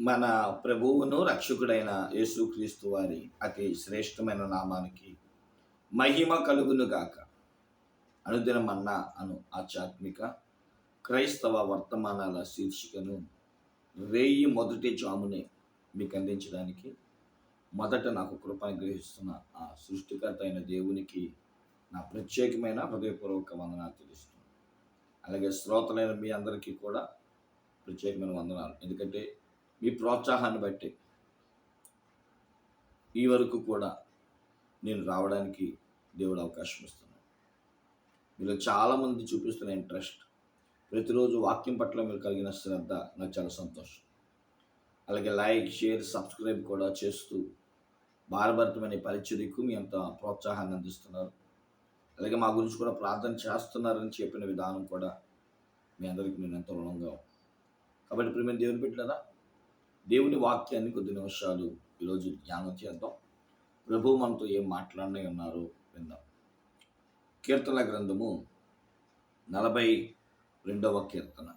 మన ప్రభువును రక్షకుడైన యేసుక్రీస్తు వారి అతి శ్రేష్టమైన నామానికి మహిమ కలుగును గాక. అనుదినమన్నా అను ఆధ్యాత్మిక క్రైస్తవ వర్తమానాల శీర్షికను రేయి మొదటి జామునే మీకు అందించడానికి మొదట నాకు కృపను గ్రహిస్తున్న ఆ సృష్టికర్త అయిన దేవునికి నా ప్రత్యేకమైన హృదయపూర్వక వందనాలు తెలుస్తుంది అలాగే శ్రోతలైన మీ అందరికీ కూడా ప్రత్యేకమైన వందనాలు. ఎందుకంటే మీ ప్రోత్సాహాన్ని బట్టి ఈ వరకు కూడా నేను రావడానికి దేవుడు అవకాశం ఇస్తున్నాను మీలో చాలామంది చూపిస్తున్న ఇంట్రెస్ట్ ప్రతిరోజు వాక్యం పట్ల మీరు కలిగిన శ్రద్ధ నాకు చాలా సంతోషం. అలాగే లైక్ షేర్ సబ్స్క్రైబ్ కూడా చేస్తూ భారభరితమైన పరిచర్యకు మీ అంత ప్రోత్సాహాన్ని అందిస్తున్నారు. అలాగే మా గురించి కూడా ప్రార్థన చేస్తున్నారని చెప్పిన విధానం కూడా మీ అందరికీ నేను ఎంతో రుణంగా కాబట్టి ఇప్పుడు మేము దేవుని పెట్టినారా దేవుని వాక్యాన్ని కొద్ది నిమిషాలు ఈరోజు ధ్యానం చేద్దాం. ప్రభు మనతో ఏం మాట్లాడనే ఉన్నారో విందాం. కీర్తన గ్రంథము నలభై రెండవ కీర్తన.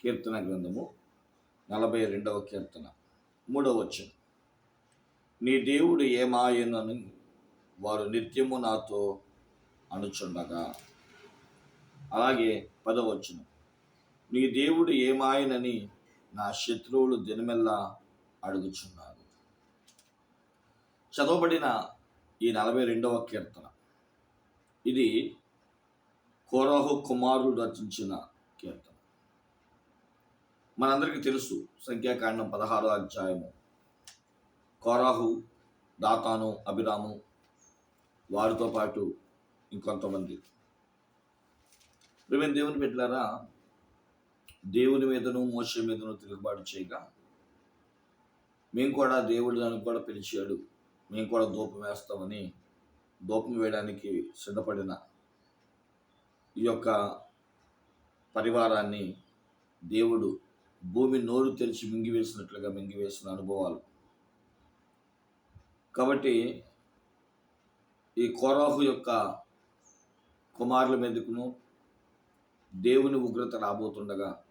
కీర్తన గ్రంథము నలభై రెండవ కీర్తన. మూడవ వచనం. నీ దేవుడు ఏమాయనని వారు నిత్యము నాతో అనుచుండగా. అలాగే పదవచనం నీ దేవుడు ఏమాయనని నా శత్రువులు దినమెల్లా అడుగుచున్నారు. చదవబడిన ఈ నలభై రెండవ కీర్తన. ఇది కోరాహు కుమారుడు రచించిన కీర్తన. మనందరికీ తెలుసు సంఖ్యాకాండం పదహారో అధ్యాయము. కోరాహు దాతాను అభిరాము వారితో పాటు ఇంకొంతమంది. ప్రేమ దేవుని పెట్టారా దేవుని మీదను మోస మీదను తిరుగుబాటు చేయగా మేము కూడా దేవుడు కూడా పిలిచాడు. మేము కూడా దూపం వేస్తామని దూపం వేయడానికి సిద్ధపడిన ఈ యొక్క పరివారాన్ని దేవుడు భూమి నోరు తెరిచి మింగివేసినట్లుగా మింగివేసిన అనుభవాలు. కాబట్టి ఈ కోరాహు యొక్క కుమారుల మీదకును దేవుని ఉగ్రత రాబోతుండగా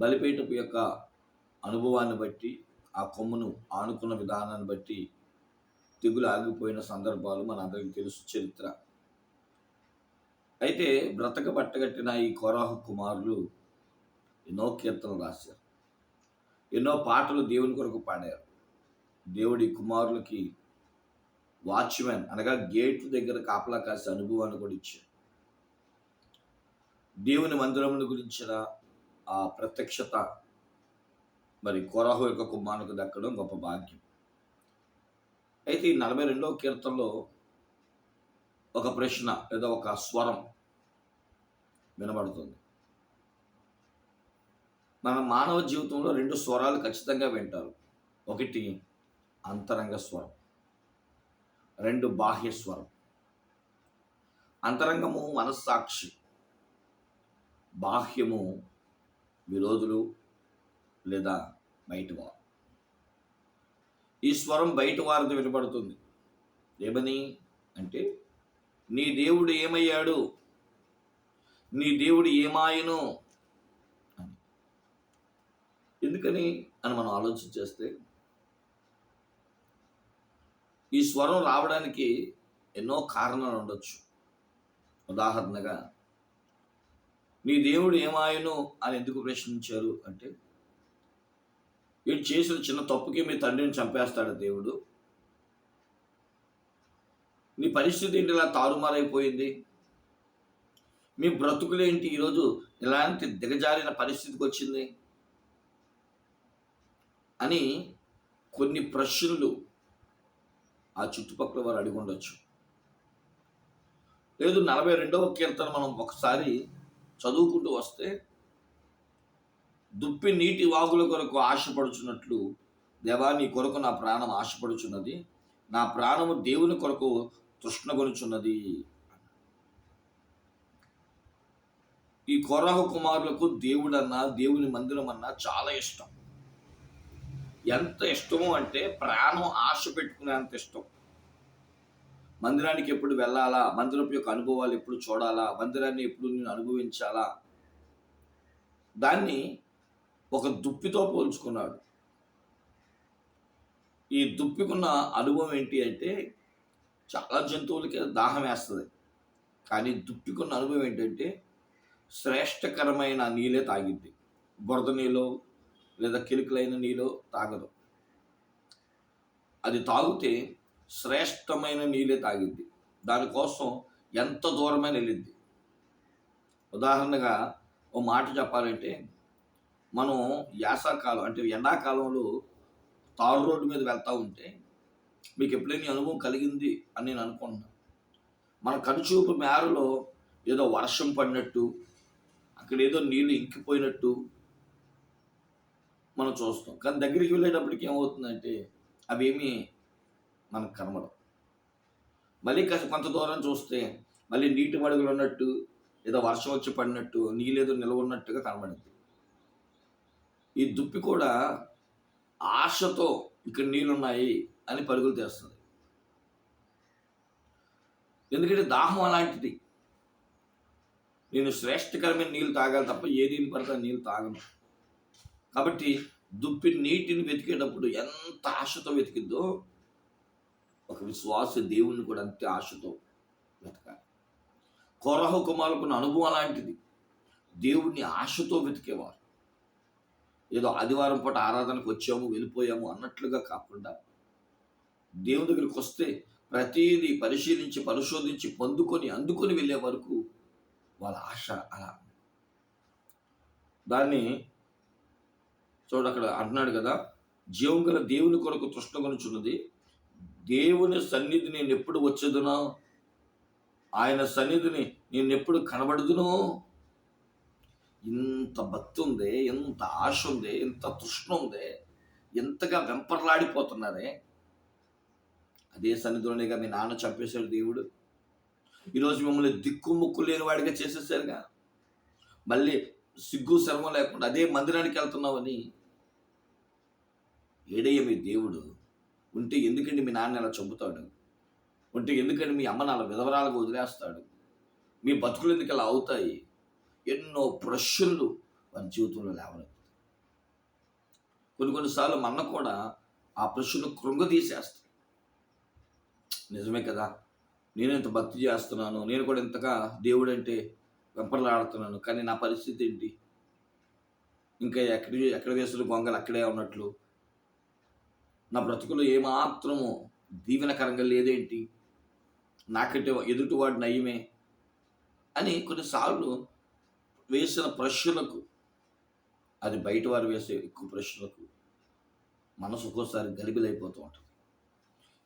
బలిపీఠపు యొక్క అనుభవాన్ని బట్టి ఆ కొమ్మును ఆనుకున్న విధానాన్ని బట్టి తెగులు ఆగిపోయిన సందర్భాలు మనందరికీ తెలుసు చరిత్ర. అయితే బ్రతక పట్టగట్టిన ఈ కోరాహు కుమారులు ఎన్నో కీర్తనలు రాశారు. ఎన్నో పాటలు దేవుని కొరకు పాడారు. దేవుడి కుమారులకి వాచ్మెన్ అనగా గేట్ దగ్గర కాపలా కాసే అనుభవాన్ని కూడా ఇచ్చారు. దేవుని మందిరముల గురించిన ఆ ప్రత్యక్షత. మరి కోరాహు యొక్క కుమారునికి దక్కడం గొప్ప భాగ్యం. అయితే ఈ నలభై రెండవ కీర్తనలో ఒక ప్రశ్న లేదా ఒక స్వరం వినబడుతుంది. మన మానవ జీవితంలో రెండు స్వరాలు ఖచ్చితంగా వింటారు. ఒకటి అంతరంగ స్వరం రెండు బాహ్య స్వరం. అంతరంగము మనస్సాక్షి బాహ్యము విరోధులు లేదా బయటవారు ఈ స్వరం బయట వారితో వినపడుతుంది. ఏమని అంటే నీ దేవుడు ఏమయ్యాడు? నీ దేవుడు ఏమాయను? అని. ఎందుకని అని మనం ఆలోచన చేస్తే ఈ స్వరం రావడానికి ఎన్నో కారణాలు ఉండొచ్చు. ఉదాహరణగా నీ దేవుడు ఏమాయను అని ఎందుకు ప్రశ్నించారు అంటే వీడు చేసిన చిన్న తప్పుకి మీ తండ్రిని చంపేస్తాడు దేవుడు. నీ పరిస్థితి ఏంటి? ఇలా తారుమారైపోయింది. మీ బ్రతుకులేంటి ఈరోజు ఇలాంటి దిగజారిన పరిస్థితికి వచ్చింది అని కొన్ని ప్రశ్నలు ఆ చుట్టుపక్కల వారు అడిగి ఉండొచ్చు. లేదు నలభై రెండవ కీర్తన మనం ఒకసారి చదువుకుంటూ వస్తే దుప్పి నీటి వాగుల కొరకు ఆశపడుచున్నట్లు దేవా నీ కొరకు నా ప్రాణం ఆశపడుచున్నది. నా ప్రాణము దేవుని కొరకు తృష్ణగొనుచున్నది. ఈ కొరహ కుమారులకు దేవుడన్నా దేవుని మందిరం అన్నా చాలా ఇష్టం. ఎంత ఇష్టము అంటే ప్రాణం ఆశ పెట్టుకునేంత ఇష్టం. మందిరానికి ఎప్పుడు వెళ్ళాలా? మందిరపు యొక్క అనుభవాలు ఎప్పుడు చూడాలా? మందిరాన్ని ఎప్పుడు నేను అనుభవించాలా? దాన్ని ఒక దుప్పితో పోల్చుకున్నాడు. ఈ దుప్పికున్న అనుభవం ఏంటి అంటే చాలా జంతువులకి దాహం వేస్తుంది. కానీ దుప్పికున్న అనుభవం ఏంటంటే శ్రేష్టకరమైన నీళ్ళే తాగిద్ది. బురద నీళ్ళు లేదా కిలుకులైన నీళ్ళు తాగదు. అది తాగితే శ్రేష్టమైన నీళ్ళే తాగిద్ది. దానికోసం ఎంత దూరమైన వెళ్ళిద్ది. ఉదాహరణగా ఓ మాట చెప్పాలంటే మనం యాసకాలం అంటే ఎండాకాలంలో తారు రోడ్డు మీద వెళ్తూ ఉంటే మీకు ఎప్పుడైనా అనుభవం కలిగింది అని నేను అనుకుంటున్నాను మన కనుచూపు మేరలో ఏదో వర్షం పడినట్టు అక్కడ ఏదో నీళ్ళు ఇంకిపోయినట్టు మనం చూస్తాం. కానీ దగ్గరికి వెళ్ళేటప్పటికి ఏమవుతుందంటే అవేమీ మనకు కనబడవు. మళ్ళీ కాస్త కొంత దూరం చూస్తే మళ్ళీ నీటి మడుగులు ఉన్నట్టు ఏదో వర్షం వచ్చి పడినట్టు నీళ్ళేదో నిలవ ఉన్నట్టుగా కనబడింది. ఈ దుప్పి కూడా ఆశతో ఇక్కడ నీళ్ళున్నాయి అని పరుగులు తెస్తుంది. ఎందుకంటే దాహం అలాంటిది. నేను శ్రేష్టకరమైన నీళ్ళు తాగాలి తప్ప ఏ నీళ్ళు పడితే నీళ్ళు తాగను. కాబట్టి దుప్పి నీటిని వెతికేటప్పుడు ఎంత ఆశతో వెతికిద్దో ఒక విశ్వాస దేవుణ్ణి కూడా అంతే ఆశతో వెతకాలి. కొరహ కుమారుకున్న అనుభవం అలాంటిది. దేవుణ్ణి ఆశతో వెతికేవారు. ఏదో ఆదివారం పూట ఆరాధనకు వచ్చాము వెళ్ళిపోయాము అన్నట్లుగా కాకుండా దేవుని దగ్గరికి వస్తే ప్రతిదీ పరిశీలించి పరిశోధించి పొందుకొని అందుకొని వెళ్ళే వరకు వాళ్ళ ఆశ అలా దాన్ని చూడు అక్కడ అంటున్నాడు కదా జీవం గల దేవుని కొరకు తృష్ణ కొనుచున్నది దేవుని సన్నిధి నేను ఎప్పుడు వచ్చేదునో? ఆయన సన్నిధిని నేను ఎప్పుడు కనబడుదునో? ఇంత భక్తి ఉంది ఎంత ఆశ ఉంది ఎంత తృష్ణ ఉంది ఎంతగా వెంపర్లాడిపోతున్నారే? అదే సన్నిధిలోనేగా మీ నాన్న చంపేశాడు దేవుడు. ఈరోజు మిమ్మల్ని దిక్కుముక్కు లేని వాడిగా చేసేసారుగా. మళ్ళీ సిగ్గు శర్మ లేకుండా అదే మందిరానికి వెళ్తున్నామని ఏడయ్య మీ దేవుడు ఉంటే ఎందుకండి మీ నాన్న ఇలా చంపుతాడు? ఉంటే ఎందుకండి మీ అమ్మ నాలుగు విధవరాలకు వదిలేస్తాడు? మీ బతుకులు ఎందుకు అలా అవుతాయి? ఎన్నో ప్రశ్నలు వారి జీవితంలో లేవనెత్తుతాయి కొన్ని కొన్నిసార్లు మన కూడా ఆ ప్రశ్నలు కృంగదీసేస్తాయి. నిజమే కదా? నేను ఇంత భక్తి చేస్తున్నాను నేను కూడా ఇంతగా దేవుడు అంటే వెంపర్లాడుతున్నాను కానీ నా పరిస్థితి ఏంటి? ఇంకా ఎక్కడి ఎక్కడ వేసిన గొంగలు అక్కడే ఉన్నట్లు నా బ్రతుకులో ఏమాత్రము దీవెనకరంగా లేదేంటి? నాకంటే ఎదుటివాడు నయమే అని కొన్నిసార్లు వేసిన ప్రశ్నలకు అది బయట వారు వేసే ఎక్కువ ప్రశ్నలకు మనసు ఒక్కోసారి గలిబిలైపోతూ ఉంటుంది.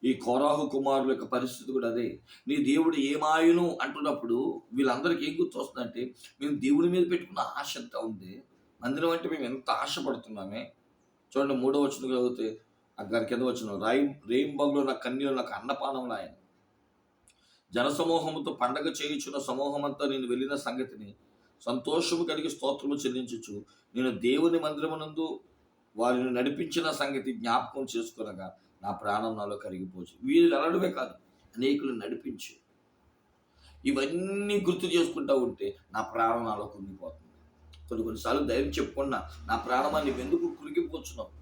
ఈ కోరాహు కుమారుల యొక్క పరిస్థితి కూడా అదే. నీ దేవుడు ఏమాయును అంటున్నప్పుడు వీళ్ళందరికీ ఏం గుర్తొస్తుందంటే మేము దేవుడి మీద పెట్టుకున్న ఆశ ఎంత ఉంది. మందిరం అంటే మేము ఎంత ఆశపడుతున్నామే. చూడండి మూడో వచ్చిన కలిగితే అక్కడ కింద వచ్చిన రాయి రేయింబగ్లో నా కన్యలు నాకు అన్నపానంలో ఆయన. జనసమూహముతో పండగ చేయుచున్న సమూహమంతా నేను వెళ్ళిన సంగతిని సంతోషము కలిగి స్తోత్రము చెల్లించుచు నేను దేవుని మందిరమునందు వారిని నడిపించిన సంగతి జ్ఞాపకం చేసుకునగా నా ప్రాణం నాలో కరిగిపోవచ్చు వీళ్ళు అనడమే కాదు అనేకులు నడిపించు. ఇవన్నీ గుర్తు చేసుకుంటూ ఉంటే నా ప్రాణం నాలో కుంగిపోతుంది. కొన్ని కొన్నిసార్లు ధైర్యం చెప్పుకున్నా నా ప్రాణమాన్ని ఎందుకు కురిగిపోతున్నావు?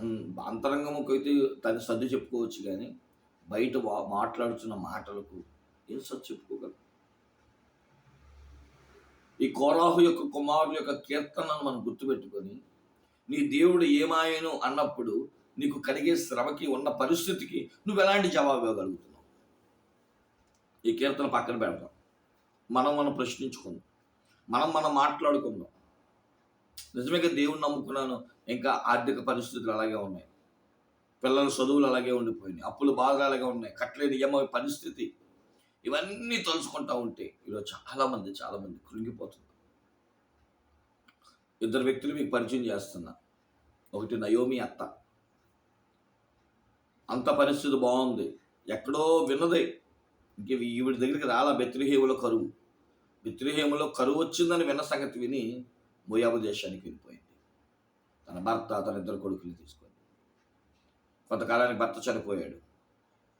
అన్- అంతరంగముకు అయితే సర్ది చెప్పుకోవచ్చు కానీ బయట మాట్లాడుతున్న మాటలకు ఏం సర్ది చెప్పుకోగలం? ఈ కోరాహు యొక్క కుమారుల యొక్క కీర్తనను మనం గుర్తుపెట్టుకొని నీ దేవుడు ఏమాయను అన్నప్పుడు నీకు కలిగే శ్రమకి ఉన్న పరిస్థితికి నువ్వు ఎలాంటి జవాబు ఇవ్వగలుగుతున్నావు? ఈ కీర్తన పక్కన పెడతాం మనం మనం ప్రశ్నించుకుందాం. మనం మనం మాట్లాడుకుందాం. నిజమేగా దేవుని నమ్ముకున్నాను. ఇంకా ఆర్థిక పరిస్థితులు అలాగే ఉన్నాయి. పిల్లల చదువులు అలాగే ఉండిపోయినాయి. అప్పులు బాగా అలాగే ఉన్నాయి. కట్టలేని నియమ పరిస్థితి. ఇవన్నీ తలుచుకుంటా ఉంటే ఈరోజు చాలామంది చాలామంది కృంగిపోతుంది ఇద్దరు వ్యక్తులు మీకు పరిచయం చేస్తున్నా. ఒకటి నయోమి అత్త. అంత పరిస్థితి బాగుంది. ఎక్కడో విన్నదే. ఇంక ఈవిడి దగ్గరికి రాలా బెత్రిహేములో కరువు. బెత్రిహేములో కరువు వచ్చిందని విన్న సంగతి విని మోయాబు దేశానికి వెళ్ళిపోయింది. తన భర్త తన ఇద్దరు కొడుకులు తీసుకొని. కొంతకాలానికి భర్త చనిపోయాడు.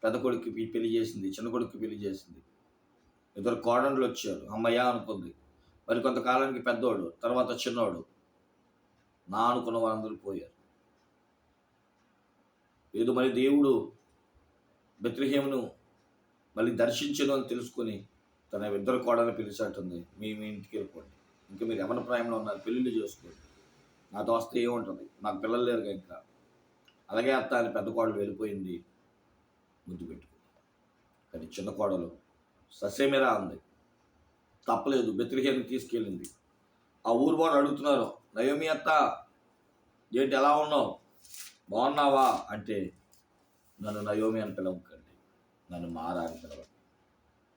పెద్ద కొడుక్కి పెళ్ళి చేసింది చిన్న కొడుక్కి పెళ్ళి చేసింది. ఇద్దరు కోడళ్ళు వచ్చారు. అమ్మయ్య అనుకుంది. మరి కొంతకాలానికి పెద్దోడు తర్వాత చిన్నోడు. నా అనుకున్న వారందరూ పోయారు. ఏదో మరి దేవుడు బెత్రిహేమును మళ్ళీ దర్శించను అని తెలుసుకొని తన ఇద్దరు కోడలు పిలిచాటుంది. మీ మీ ఇంటికి వెళ్ళిపోండి. ఇంకా మీరు ఎవరి ప్రాయంలో ఉన్నారు పెళ్ళిళ్ళు చేసుకోండి. నాతో వస్తే ఏముంటుంది? నాకు పిల్లలు లేరు ఇంకా అలాగే అత్త అని పెద్ద కోడలు వెళ్ళిపోయింది. ముద్దు పెట్టుకుంది కానీ చిన్న కోడలు ససేమిరా అంది. తప్పలేదు బెత్రిహేను తీసుకెళ్ళింది. ఆ ఊరు వాడు అడుగుతున్నారు నయోమి అత్త ఏంటి ఎలా ఉన్నావు? బాగున్నావా? అంటే నన్ను నయోమి అని పిలవకండి. నన్ను మారా అని పిలవండి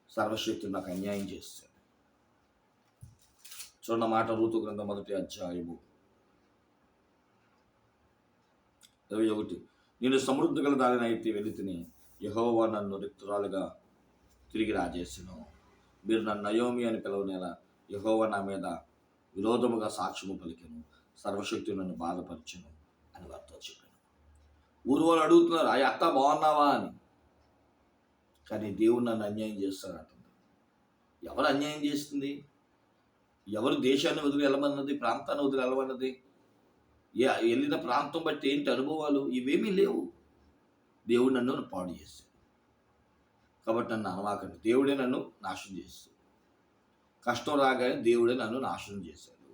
సర్వశక్తుడు నాకు అన్యాయం చేస్తాను చూడండి మాట ఋతు గ్రంథం మొదటి అధ్యాయము. ఇరవై ఒకటి. నేను సమృద్ధి గల దానిని అయితే వెళ్ళి తిని యహోవా నన్ను రిక్తురాలుగా తిరిగి రాజేసాను. మీరు నన్ను నయోమి అని పిలవనేలా యహోవా నా మీద విరోధముగా సాక్ష్యము పలికెను. సర్వశక్తి నన్ను బాధపరచను అని వారితో చెప్పాను. ఊరు వాళ్ళు అడుగుతున్నారు ఆ అత్త బాగున్నావా? అని. కానీ దేవుడు నన్ను అన్యాయం చేస్తాడంటుంది ఎవరు అన్యాయం చేస్తుంది? ఎవరు దేశాన్ని వదిలి వెళ్ళమన్నది ప్రాంతాన్ని వదిలి వెళ్ళమన్నది వెళ్ళిన ప్రాంతం బట్టి ఏంటి అనుభవాలు? ఇవేమీ లేవు. దేవుడు నన్ను పాడు చేస్తాడు కాబట్టి నన్ను అనవాకండి దేవుడే నన్ను నాశనం చేస్తాడు కష్టం రాగానే దేవుడే నన్ను నాశనం చేశాడు.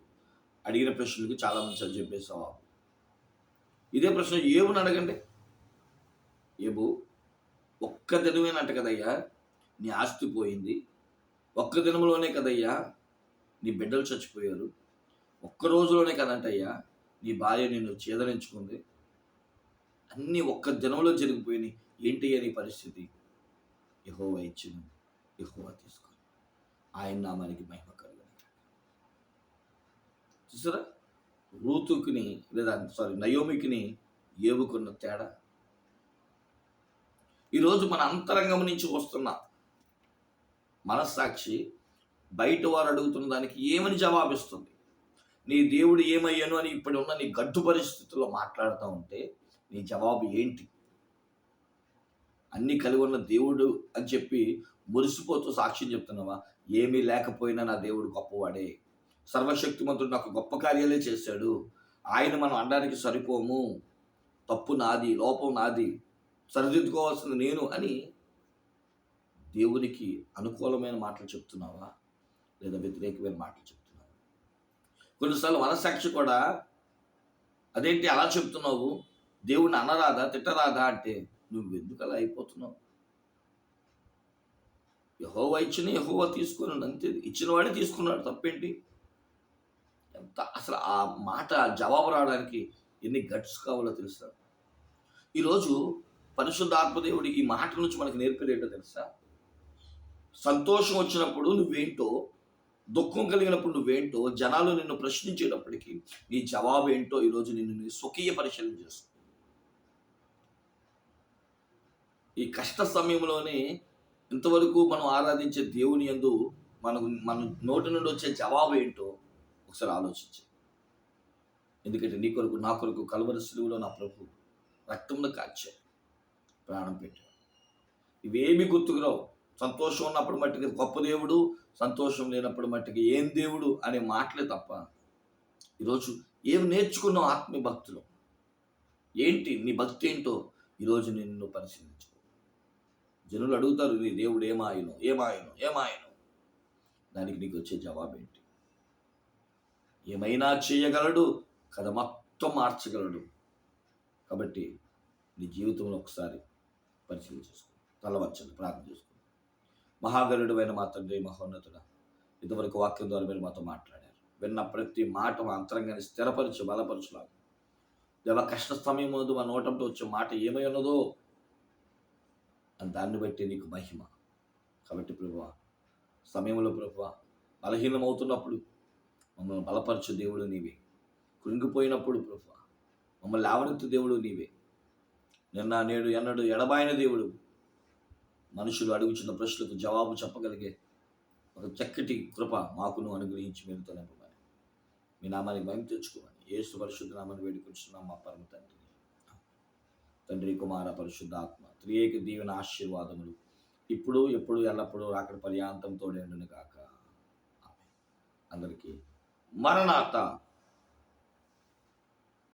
అడిగిన ప్రశ్నలకు చాలా సార్ చెప్పే చెప్పేసావు ఇదే ప్రశ్న ఏమని అడగండి? ఏబు ఒక్క దినమేనంట కదయ్యా నీ ఆస్తి పోయింది. ఒక్క దినంలోనే కదయ్యా నీ బిడ్డలు చచ్చిపోయారు. ఒక్క రోజులోనే కదంటయ్యా నీ భార్య నిన్ను చేదరించుకుంది. అన్నీ ఒక్క దినంలో జరిగిపోయినాయి. ఏంటి అని పరిస్థితి? యహోవా ఇచ్చిన యహోవా తీసుకొని ఆయన నామానికి మహిమ కలుగును చూసారా? రూతుకుని లేదా సారీ నయోమికిని ఏవుకున్న తేడా. ఈరోజు మన అంతరంగం నుంచి వస్తున్న మనస్సాక్షి బయట వారు అడుగుతున్న దానికి ఏమని జవాబిస్తుంది? నీ దేవుడు ఏమయ్యాను అని ఇప్పుడు ఉన్న నీ గడ్డు పరిస్థితుల్లో మాట్లాడుతూ ఉంటే నీ జవాబు ఏంటి? అన్ని కలిగి ఉన్న దేవుడు అని చెప్పి మురిసిపోతూ సాక్ష్యం చెప్తున్నావా? ఏమీ లేకపోయినా నా దేవుడు గొప్పవాడే. సర్వశక్తిమంతుడు నాకు గొప్ప కార్యాలే చేశాడు. ఆయన మనం అనడానికి సరిపోము. తప్పు నాది లోపం నాది. సరిదిద్దుకోవాల్సింది నేను అని దేవునికి అనుకూలమైన మాటలు చెప్తున్నావా? లేదా వ్యతిరేకమైన మాటలు చెప్తున్నారు కొన్నిసార్లు మనసాక్షి కూడా అదేంటి అలా చెప్తున్నావు? దేవుడిని అనరాదా తిట్టరాదా అంటే నువ్వు ఎందుకు అలా అయిపోతున్నావు? యహోవా ఇచ్చిన యహోవా తీసుకున్నాడు అంతే. ఇచ్చిన వాడే తీసుకున్నాడు తప్పేంటి? ఎంత అసలు ఆ మాట జవాబు రావడానికి ఎన్ని గట్స్ కావాలో తెలుసా? ఈరోజు పరిశుద్ధాత్మదేవుడు ఈ మాట నుంచి మనకు నేర్పేదేటో తెలుసా? సంతోషం వచ్చినప్పుడు నువ్వేంటో దుఃఖం కలిగినప్పుడు నువ్వేంటో జనాలు నిన్ను ప్రశ్నించేటప్పటికీ నీ జవాబు ఏంటో ఈరోజు నిన్ను నీ స్వకీయ పరిశీలన చేస్తుంది. ఈ కష్ట సమయంలోనే ఇంతవరకు మనం ఆరాధించే దేవుని యందు మనకు మన నోటి నుండి వచ్చే జవాబు ఏంటో ఒకసారి ఆలోచించు. ఎందుకంటే నీ కొరకు నా కొరకు కలవరి సులువులో నా ప్రభు రక్తంలో కాచాడు ప్రాణం పెట్టాడు. ఇవేమి గుర్తుకురావు సంతోషం ఉన్నప్పుడు మట్టికి గొప్ప దేవుడు సంతోషం లేనప్పుడు మట్టికి ఏం దేవుడు అనే మాటలే తప్ప ఈరోజు ఏం నేర్చుకున్నావు ఆత్మీయ భక్తులు? ఏంటి నీ భక్తి ఏంటో ఈరోజు నిన్ను పరిశీలించు. జనులు అడుగుతారు నీ దేవుడు ఏమాయను? ఏమాయను? ఏమాయను? దానికి నీకు వచ్చే జవాబు ఏంటి? ఏమైనా చేయగలడు? కథ మొత్తం మార్చగలడు. కాబట్టి నీ జీవితంలో ఒకసారి పరిశీలన చేసుకో. ప్రార్థన చేసుకో. మహాగరుడు అయిన మా తండ్రి మహోన్నతుడ ఇంతవరకు వాక్యం ద్వారా మీరు మాతో మాట్లాడారు. విన్న ప్రతి మాట మా అంతరంగాన్ని స్థిరపరచు బలపరచులాగా. దేవ కష్ట సమయం ముందు మా నోటంతో వచ్చే మాట ఏమై ఉన్నదో అని దాన్ని బట్టి నీకు మహిమ. కాబట్టి ప్రభువ సమయంలో ప్రభువ బలహీనమవుతున్నప్పుడు మమ్మల్ని బలపరచు దేవుడు నీవే. కృంగిపోయినప్పుడు ప్రభువ మమ్మల్ని లేవనెత్తు దేవుడు నీవే. నిన్న నేడు ఎన్నడు ఎడబాయిన దేవుడు మనుషులు అడుగుచున్న ప్రశ్నలకు జవాబు చెప్పగలిగే ఒక చక్కటి కృప మాకును అనుగ్రహించి మీరు నింపమని మీ నామానికి భయం తెచ్చుకోమని ఏసు పరిశుద్ధ నామాన్ని వేడుకుంటున్నాం మా పరమ తండ్రి. తండ్రి కుమార పరిశుద్ధ ఆత్మ త్రియేక దీవెన ఆశీర్వాదములు ఇప్పుడు ఎప్పుడు ఎల్లప్పుడూ అక్కడ పర్యాంతం తోడేండును కాక అందరికీ మరణాత